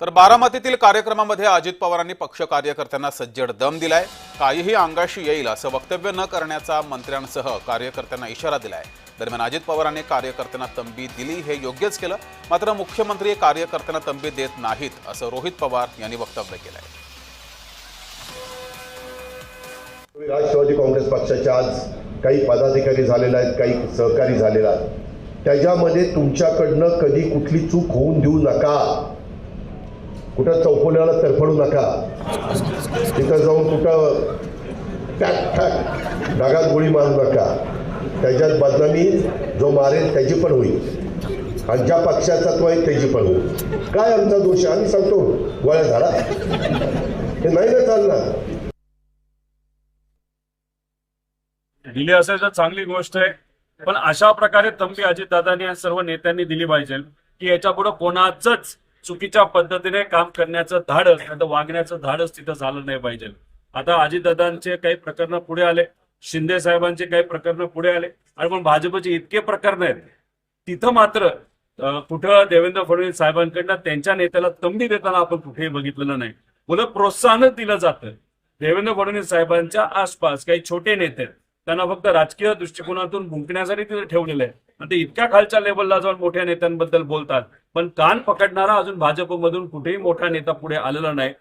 तर बारामतीतील कार्यक्रमामध्ये अजित पवारांनी पक्ष कार्यकर्त्यांना सज्जड दम दिलाय. काहीही अंगाशी येईल असं वक्तव्य न करण्याचा मंत्र्यांसह कार्यकर्त्यांना इशारा दिलाय. दरम्यान अजित पवारांनी कार्यकर्त्यांना तंबी दिली हे योग्यच केलं मात्र मुख्यमंत्री कार्यकर्त्यांना तंबी देत नाहीत असं रोहित पवार यांनी वक्तव्य केलंय. राष्ट्रवादी काँग्रेस पक्षाच्या आज काही पदाधिकारी झालेले आहेत काही सहकारी झालेला आहेत. त्याच्यामध्ये तुमच्याकडनं कधी कुठली चूक होऊन देऊ नका. कुठं चौफुल्याला तरफडू नका. तिथं जाऊन कुठं टॅक टॅक ढगात गोळी मारू नका. त्याच्यात बदनामी जो मारेल त्याची पण होईल. आणि ज्या पक्षाचा तो आहे त्याची पण होईल. काय आमचा दोष आहे? आम्ही सांगतो. गोळ्या झाला. हे नाही ना चालणार. दिली असेल तर चांगली गोष्ट आहे. पण अशा प्रकारे तंबी अजितदादांनी या सर्व नेत्यांनी दिली पाहिजे की याच्यापुढे कोणाचंच चुकीच्या पद्धतीने काम करण्याचं धाडस नाही वागण्याचं धाडस तिथं झालं नाही पाहिजे. आता अजितदादांचे काही प्रकरण पुढे आले शिंदे साहेबांचे काही प्रकरण पुढे आले आणि पण भाजपचे इतके प्रकरण आहेत. तिथं मात्र कुठं देवेंद्र फडणवीस साहेबांकडनं त्यांच्या नेत्याला तंबी देताना आपण कुठेही बघितलेलं नाही. उलट प्रोत्साहनच दिलं जातं. देवेंद्र फडणवीस साहेबांच्या आसपास काही छोटे नेते त्यांना फक्त राजकीय दृष्टिकोनातून भुंकण्यासाठी तिथे ठेवलेलं आहे ते इतक्या खालच्या लेवलला जाऊन मोठ्या नेत्यांबद्दल बोलतात. पण कान पकडणारा अजून भाजपमधून कुठेही मोठा नेता पुढे आलेला नाही.